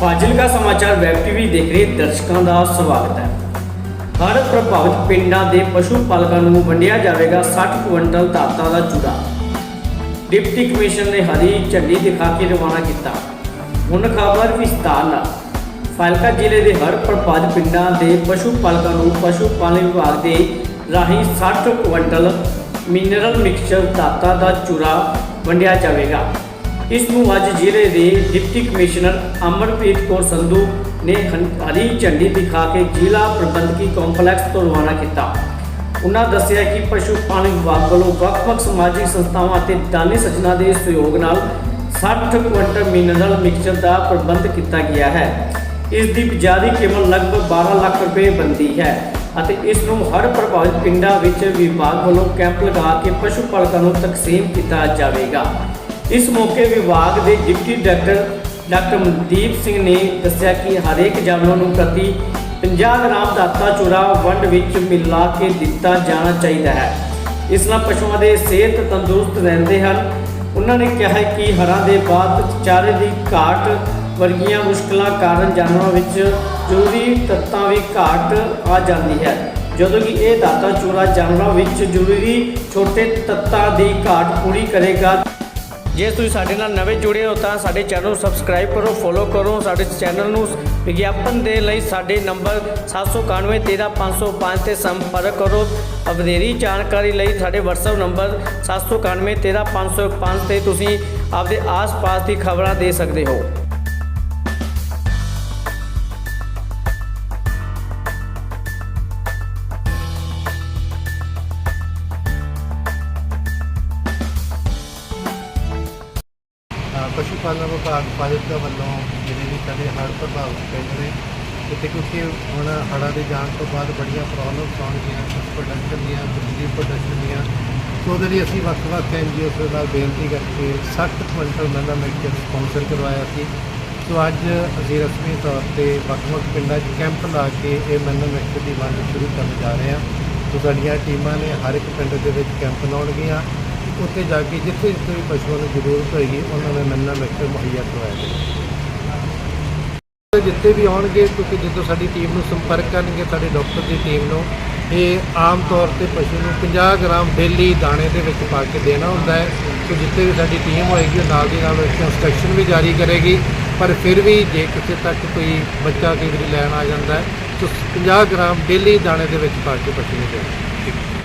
ਫਾਜ਼ਿਲਕਾ ਸਮਾਚਾਰ web TV ਦੇਖ ਰਹੇ ਦਰਸ਼ਕਾਂ ਦਾ ਸਵਾਗਤ ਹੈ। ਹਰ ਪ੍ਰਭਾਵਿਤ ਪਿੰਡਾਂ ਦੇ ਪਸ਼ੂ ਪਾਲਕਾਂ ਨੂੰ ਵੰਡਿਆ ਜਾਵੇਗਾ 60 ਕੁਇੰਟਲ ਦਾਤਾਂ ਦਾ ਚੂੜਾ। ਡਿਪਟੀ ਕਮਿਸ਼ਨਰ ਨੇ ਹਰੀ ਝੰਡੀ ਦਿਖਾ ਕੇ ਰਵਾਨਾ ਕੀਤਾ। ਹੁਣ ਖਬਰ ਵਿਸਤਾਰ ਨਾਲ। ਫਾਜ਼ਿਲਕਾ ਜ਼ਿਲ੍ਹੇ ਦੇ ਹਰ ਪ੍ਰਭਾਵਿਤ ਪਿੰਡਾਂ ਦੇ ਪਸ਼ੂ ਪਾਲਕਾਂ ਨੂੰ ਪਸ਼ੂ ਪਾਲਣ ਵਿਭਾਗ ਦੇ ਰਾਹੀਂ 60 ਕੁਇੰਟਲ ਮਿਨਰਲ ਮਿਕਸਚਰ ਦਾਤਾਂ ਦਾ ਚੂੜਾ ਵੰਡਿਆ ਜਾਵੇਗਾ। ਇਸ ਨੂੰ ਅੱਜ ਜ਼ਿਲ੍ਹੇ ਦੇ ਡਿਪਟੀ ਕਮਿਸ਼ਨਰ ਅਮਰਪ੍ਰੀਤ ਕੌਰ ਸੰਧੂ ਨੇ ਹਨ- ਹਰੀ ਝੰਡੀ ਦਿਖਾ ਕੇ ਜ਼ਿਲ੍ਹਾ ਪ੍ਰਬੰਧਕੀ ਕੰਪਲੈਕਸ ਤੋਂ ਰਵਾਨਾ ਕੀਤਾ। ਉਹਨਾਂ ਦੱਸਿਆ ਕਿ ਪਸ਼ੂ ਪਾਲਣ ਵਿਭਾਗ ਵੱਲੋਂ ਵੱਖ-ਵੱਖ ਸਮਾਜਿਕ ਸੰਸਥਾਵਾਂ ਅਤੇ ਦਾਨੀ ਸੱਜਣਾ ਦੇ ਸਹਿਯੋਗ ਨਾਲ 60 ਕੁਇੰਟਲ ਮਿਨਰਲ ਮਿਕਸਚਰ ਦਾ ਪ੍ਰਬੰਧ ਕੀਤਾ ਗਿਆ ਹੈ। ਇਸ ਦੀ ਬਜਾਰੀ ਕੇਵਲ ਲਗਭਗ 12 ਲੱਖ ਰੁਪਏ ਬੰਦੀ ਹੈ ਅਤੇ ਇਸ ਨੂੰ ਹਰ ਪ੍ਰਭਾਵਿਤ ਪਿੰਡਾਂ ਵਿੱਚ ਵਿਭਾਗ ਵੱਲੋਂ ਕੈਂਪ ਲਗਾ ਕੇ ਪਸ਼ੂ ਪਾਲਕਾਂ ਨੂੰ ਤਕਸੀਮ ਕੀਤਾ ਜਾਵੇਗਾ। ਇਸ ਮੌਕੇ ਵਿਭਾਗ ਦੇ deputy director doctor Mandeep Singh ਨੇ ਦੱਸਿਆ ਕਿ ਹਰੇਕ ਜਾਨਵਰ ਨੂੰ ਪ੍ਰਤੀ 50 ਗ੍ਰਾਮ ਦਾਤਾ ਚੂਰਾ ਵੰਡ ਵਿੱਚ ਮਿਲਾ ਕੇ ਦਿੱਤਾ ਜਾਣਾ ਚਾਹੀਦਾ ਹੈ। ਇਸ ਨਾਲ ਪਸ਼ੂਆਂ ਦੇ ਸਿਹਤ ਤੰਦਰੁਸਤ ਰਹਿੰਦੇ ਹਨ। ਉਹਨਾਂ ਨੇ ਕਿਹਾ ਕਿ ਹਰਾਂ ਦੇ ਬਾਅਦ ਚਾਰੇ ਦੀ ਘਾਟ ਵਰਗੀਆਂ ਮੁਸ਼ਕਲਾਂ ਕਾਰਨ ਜਾਨਵਰਾਂ ਵਿੱਚ ਜ਼ਰੂਰੀ ਤੱਤਾਂ ਵੀ ਘਾਟ ਆ ਜਾਂਦੀ ਹੈ। ਜਦੋਂ ਕਿ ਇਹ ਦਾਤਾ ਚੂਰਾ ਜਾਨਵਰਾਂ ਵਿੱਚ ਜ਼ਰੂਰੀ ਛੋਟੇ ਤੱਤਾਂ ਦੀ ਘਾਟ ਪੂਰੀ ਕਰੇਗਾ ਜੇ ਤੁਸੀਂ ਸਾਡੇ ਨਾਲ ਨਵੇਂ ਜੁੜੇ ਹੋ ਤਾਂ ਸਾਡੇ ਚੈਨਲ ਨੂੰ ਸਬਸਕ੍ਰਾਈਬ ਕਰੋ ਫੋਲੋ ਕਰੋ। ਸਾਡੇ ਚੈਨਲ ਨੂੰ ਵਿਗਿਆਪਨ ਦੇ ਲਈ ਸਾਡੇ ਨੰਬਰ 791 13505 ਤੇ ਸੰਪਰਕ ਕਰੋ। ਵਧੇਰੀ ਜਾਣਕਾਰੀ ਲਈ ਸਾਡੇ WhatsApp ਨੰਬਰ 791 13505 ਤੇ ਤੁਸੀਂ ਆਪਦੇ ਆਸ-ਪਾਸ ਦੀ ਖਬਰਾਂ ਦੇ ਸਕਦੇ ਹੋ। ਅ, ਪਾਲਣ ਵਿਭਾਗ ਫਾਜ਼ਿਲਕਾ ਵੱਲੋਂ ਜਿਹੜੇ ਵੀ ਸਾਡੇ ਹੜ੍ਹ ਪ੍ਰਭਾਵਿਤ ਪਿੰਡ ਨੇ ਇੱਥੇ ਕਿਉਂਕਿ ਹੁਣ ਹੜ੍ਹਾਂ ਦੇ ਜਾਣ ਤੋਂ ਬਾਅਦ ਬੜੀਆਂ ਪ੍ਰੋਬਲਮਸ ਆਉਣਗੀਆਂ ਪ੍ਰੋਡਕਸ਼ਨ ਦੀਆਂ ਬਿਜਲੀ ਪ੍ਰੋਡਕਸ਼ਨ ਦੀਆਂ। ਸੋ ਉਹਦੇ ਲਈ ਅਸੀਂ ਵੱਖ-ਵੱਖ ਐਨਜੀਓਸ ਦੇ ਨਾਲ ਬੇਨਤੀ ਕਰਕੇ 60 ਕੁਇੰਟਲ ਮੈਨਾ ਮਿਕਸਚਰ ਸਪਾਂਸਰ ਕਰਵਾਇਆ ਸੀ। ਸੋ ਅੱਜ ਅਸੀਂ ਰਸਮੀ ਤੌਰ ਤੇ ਵੱਖ-ਵੱਖ ਪਿੰਡਾਂ 'ਚ ਕੈਂਪ ਲਾ ਕੇ ਇਹ ਮੈਨਾ ਮਿਕਸਚਰ ਦੀ ਵੰਡ ਸ਼ੁਰੂ ਕਰਨ ਜਾ ਰਹੇ ਹਾਂ। ਸੋ ਸਾਡੀਆਂ ਟੀਮਾਂ ਨੇ ਹਰ ਇੱਕ ਪਿੰਡ ਦੇ ਵਿੱਚ ਕੈਂਪ ਲਾਉਣਗੀਆਂ। ਉੱਥੇ ਜਾ ਕੇ ਜਿੱਥੇ ਜਿੱਥੇ ਵੀ ਪਸ਼ੂਆਂ ਨੂੰ ਜ਼ਰੂਰਤ ਹੋਏਗੀ, ਉਹਨਾਂ ਨੂੰ ਮੈਨਾ ਮਿਕਸਚਰ ਮੁਹੱਈਆ ਕਰਵਾਇਆ ਜਾਏਗਾ। ਜਿੱਥੇ ਵੀ ਆਉਣਗੇ ਕਿਉਂਕਿ ਜਦੋਂ ਸਾਡੀ ਟੀਮ ਨੂੰ ਸੰਪਰਕ ਕਰਨਗੇ, ਸਾਡੇ ਡਾਕਟਰ ਦੀ ਟੀਮ ਨੂੰ, ਇਹ ਆਮ ਤੌਰ ਤੇ ਪਸ਼ੂ ਨੂੰ 50 ਗ੍ਰਾਮ ਡੇਲੀ ਦਾਣੇ ਦੇ ਵਿੱਚ ਪਾ ਕੇ ਦੇਣਾ ਹੁੰਦਾ ਹੈ। ਕਿ ਜਿੱਥੇ ਵੀ ਸਾਡੀ ਟੀਮ ਹੋਏਗੀ, ਉਹ ਨਾਲ ਦੀ ਨਾਲ ਉਸ ਇੰਸਟਰਕਸ਼ਨ ਵੀ ਜਾਰੀ ਕਰੇਗੀ। ਪਰ ਫਿਰ ਵੀ ਜੇ ਕਿਸੇ ਤੱਕ ਕੋਈ ਬੱਚਾ, ਕਈ ਲੈਣ ਆ ਜਾਂਦਾ ਹੈ, ਤਾਂ 50 ਗ੍ਰਾਮ ਡੇਲੀ ਦਾਣੇ ਦੇ ਵਿੱਚ ਪਾ ਕੇ ਪਸ਼ੂ ਨੂੰ ਦੇਣਾ।